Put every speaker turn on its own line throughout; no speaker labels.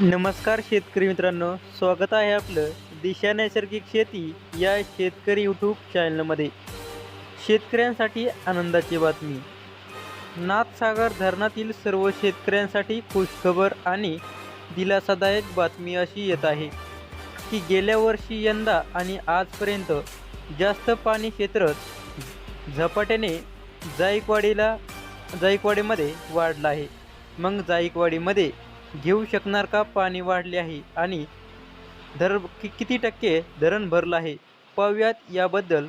नमस्कार शेतकरी मित्रांनो स्वागत आहे आपलं दिशा नैसर्गिक शेती या शेतकरी यूट्यूब चॅनलमध्ये शेतकऱ्यांसाठी आनंदाची बातमी. नाथसागर धरणातील सर्व शेतकऱ्यांसाठी खुशखबर आणि दिलासादायक बातमी अशी येत आहे की गेल्या वर्षी यंदा आणि आजपर्यंत जास्त पाणी क्षेत्र झपाट्याने जायकवाडीला जायकवाडीमध्ये वाढलं आहे. मग जायकवाडीमध्ये घेऊ शकणार का? पाणी वाढले आहे आणि धर कि किती टक्के धरण भरलं आहे? पाहूयात याबद्दल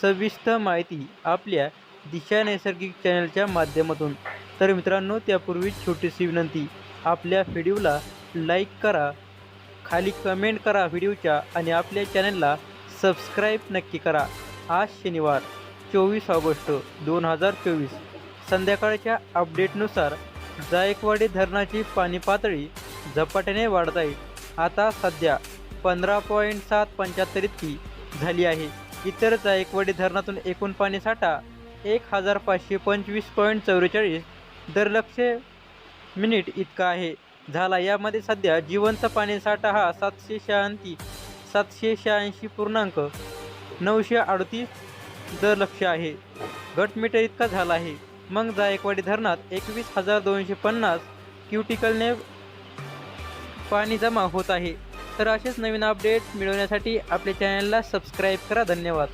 सविस्तर माहिती आपल्या दिशा नैसर्गिक चॅनलच्या माध्यमातून. तर मित्रांनो त्यापूर्वी छोटीशी विनंती आपल्या व्हिडिओला लाईक करा खाली कमेंट करा व्हिडिओच्या आणि आपल्या चॅनलला सबस्क्राईब नक्की करा. आज शनिवार चोवीस ऑगस्ट दोन हजार चोवीस. संध्याकाळच्या अपडेटनुसार जायकवाडी धरणाची पाणी पातळी झपाट्याने वाढत आहे. आता सध्या पंधरा पॉईंट सात पंच्याहत्तर इतकी झाली आहे. इतर जायकवाडी धरणातून एकूण पाणी साठा एक हजार पाचशे पंचवीस पॉईंट चौवेचाळीस दरलक्ष मिनिट इतका आहे. झाला यामध्ये सध्या जिवंत पाणी साठा हा सातशे शहाऐंशी सातशे शहाऐंशी पूर्णांक नऊशे अडतीस दरलक्ष आहे. घटमीटर इतका झाला आहे. मग जायकवाडी धरणात एकवीस हजार दोनशे पन्नास क्युटिकलने पाणी जमा होत आहे. तर असेच नवीन अपडेट मिळवण्यासाठी आपल्या चॅनलला सबस्क्राईब करा. धन्यवाद.